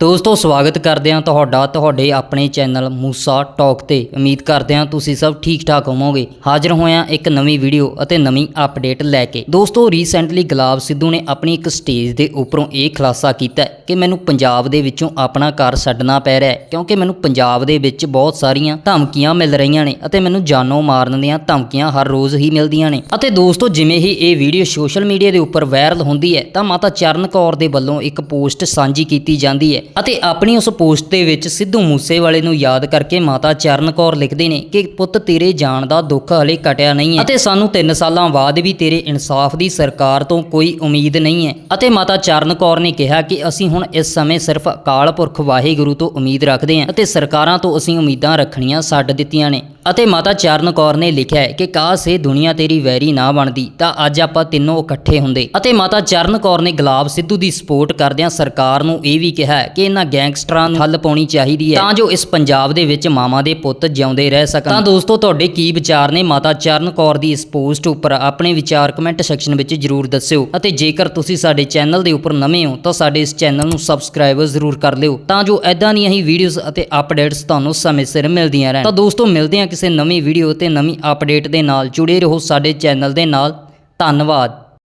ਦੋਸਤੋ ਸਵਾਗਤ ਕਰਦੇ ਹਾਂ ਤੁਹਾਡਾ, ਤੁਹਾਡੇ ਆਪਣੇ ਚੈਨਲ ਮੂਸਾ ਟਾਕ ਤੇ। ਉਮੀਦ ਕਰਦੇ ਹਾਂ ਤੁਸੀਂ ਸਭ ਠੀਕ ਠਾਕ ਹੋਵੋਗੇ। ਹਾਜ਼ਰ ਹੋਇਆ ਇੱਕ ਨਵੀਂ ਵੀਡੀਓ ਅਤੇ ਨਵੀਂ ਅਪਡੇਟ ਲੈ ਕੇ। ਦੋਸਤੋ ਰੀਸੈਂਟਲੀ ਗੁਲਾਬ ਸਿੱਧੂ ਨੇ ਆਪਣੀ ਇੱਕ ਸਟੇਜ ਦੇ ਉੱਪਰੋਂ ਇਹ ਖੁਲਾਸਾ ਕੀਤਾ ਕਿ ਮੈਨੂੰ ਪੰਜਾਬ ਦੇ ਵਿੱਚੋਂ ਆਪਣਾ ਘਰ ਛੱਡਣਾ ਪੈ ਰਿਹਾ ਹੈ, ਕਿਉਂਕਿ ਮੈਨੂੰ ਪੰਜਾਬ ਦੇ ਵਿੱਚ ਬਹੁਤ ਸਾਰੀਆਂ ਧਮਕੀਆਂ ਮਿਲ ਰਹੀਆਂ ਨੇ ਅਤੇ ਮੈਨੂੰ ਜਾਨੋਂ ਮਾਰਨ ਦੀਆਂ ਧਮਕੀਆਂ ਹਰ ਰੋਜ਼ ਹੀ ਮਿਲਦੀਆਂ ਨੇ। ਅਤੇ ਦੋਸਤੋ, ਜਿਵੇਂ ਹੀ ਇਹ ਵੀਡੀਓ ਸੋਸ਼ਲ ਮੀਡੀਆ ਦੇ ਉੱਪਰ ਵਾਇਰਲ ਹੁੰਦੀ ਹੈ, ਤਾਂ ਮਾਤਾ ਚਰਨ ਕੌਰ ਦੇ ਵੱਲੋਂ ਇੱਕ ਪੋਸਟ ਸਾਂਝੀ ਕੀਤੀ ਜਾਂਦੀ ਹੈ ਅਤੇ ਆਪਣੀ ਉਸ ਪੋਸਟ ਦੇ ਵਿੱਚ ਸਿੱਧੂ ਮੂਸੇਵਾਲੇ ਨੂੰ ਯਾਦ ਕਰਕੇ ਮਾਤਾ ਚਰਨ ਕੌਰ ਲਿਖਦੇ ਨੇ ਕਿ, ਪੁੱਤ, ਤੇਰੇ ਜਾਣ ਦਾ ਦੁੱਖ ਹਲੇ ਕਟਿਆ ਨਹੀਂ ਹੈ ਅਤੇ ਸਾਨੂੰ 3 ਸਾਲਾਂ ਬਾਅਦ ਵੀ ਤੇਰੇ ਇਨਸਾਫ ਦੀ ਸਰਕਾਰ ਤੋਂ ਕੋਈ ਉਮੀਦ ਨਹੀਂ ਹੈ। ਅਤੇ ਮਾਤਾ ਚਰਨ ਕੌਰ ਨੇ ਕਿਹਾ ਕਿ ਅਸੀਂ ਹੁਣ ਇਸ ਸਮੇਂ ਸਿਰਫ ਅਕਾਲ ਪੁਰਖ ਵਾਹਿਗੁਰੂ ਤੋਂ ਉਮੀਦ ਰੱਖਦੇ ਹਾਂ ਅਤੇ ਸਰਕਾਰਾਂ ਤੋਂ ਅਸੀਂ ਉਮੀਦਾਂ ਰੱਖਣੀਆਂ ਛੱਡ ਦਿੱਤੀਆਂ ਨੇ। ਅਤੇ ਮਾਤਾ ਚਰਨ ਕੌਰ ਨੇ ਲਿਖਿਆ ਹੈ ਕਿ ਕਾਸ਼ ਇਹ ਦੁਨੀਆ ਤੇਰੀ ਵੈਰੀ ਨਾ ਬਣਦੀ, ਤਾਂ ਅੱਜ ਆਪਾਂ ਤਿੰਨੋਂ ਇਕੱਠੇ ਹੁੰਦੇ। ਅਤੇ ਮਾਤਾ ਚਰਨ ਕੌਰ ਨੇ ਗੁਲਾਬ ਸਿੱਧੂ ਦੀ ਸਪੋਰਟ ਕਰਦਿਆਂ ਸਰਕਾਰ ਨੂੰ ਇਹ ਵੀ ਕਿਹਾ ਕਿ ਇਹਨਾਂ ਗੈਂਗਸਟਰਾਂ ਨੂੰ ਹੱਲ ਪਾਉਣੀ ਚਾਹੀਦੀ ਹੈ, ਤਾਂ ਜੋ ਇਸ ਪੰਜਾਬ ਦੇ ਵਿੱਚ ਮਾਵਾਂ ਦੇ ਪੁੱਤ ਜਿਉਂਦੇ ਰਹਿ ਸਕਣ। ਤਾਂ ਦੋਸਤੋ, ਤੁਹਾਡੇ ਕੀ ਵਿਚਾਰ ਨੇ? ਮਾਤਾ ਚਰਨ ਕੌਰ ਦੀ ਇਸ ਪੋਸਟ ਉੱਪਰ ਆਪਣੇ ਵਿਚਾਰ ਕਮੈਂਟ ਸੈਕਸ਼ਨ ਵਿੱਚ ਜਰੂਰ ਦੱਸਿਓ। ਅਤੇ ਜੇਕਰ ਤੁਸੀਂ ਸਾਡੇ ਚੈਨਲ ਦੇ ਉੱਪਰ ਨਵੇਂ ਹੋ, ਤਾਂ ਸਾਡੇ ਇਸ ਚੈਨਲ ਨੂੰ ਸਬਸਕ੍ਰਾਈਬ ਜ਼ਰੂਰ ਕਰ ਲਿਓ, ਤਾਂ ਜੋ ਐਦਾਂ ਦੀਆਂ ਹੀ ਵੀਡੀਓਜ਼ ਅਤੇ ਅਪਡੇਟਸ ਤੁਹਾਨੂੰ ਸਮੇਂ ਸਿਰ ਮਿਲਦੀਆਂ ਰਹਿਣ। ਤਾਂ ਦੋਸਤੋ, ਮਿਲਦੇ ਹਾਂ ਕਿਸੇ ਨਵੀਂ ਵੀਡੀਓ ਤੇ ਨਵੀਂ ਅਪਡੇਟ ਦੇ ਨਾਲ ਜੁੜੇ ਰਹੋ ਸਾਡੇ ਚੈਨਲ ਦੇ ਨਾਲ। ਧੰਨਵਾਦ।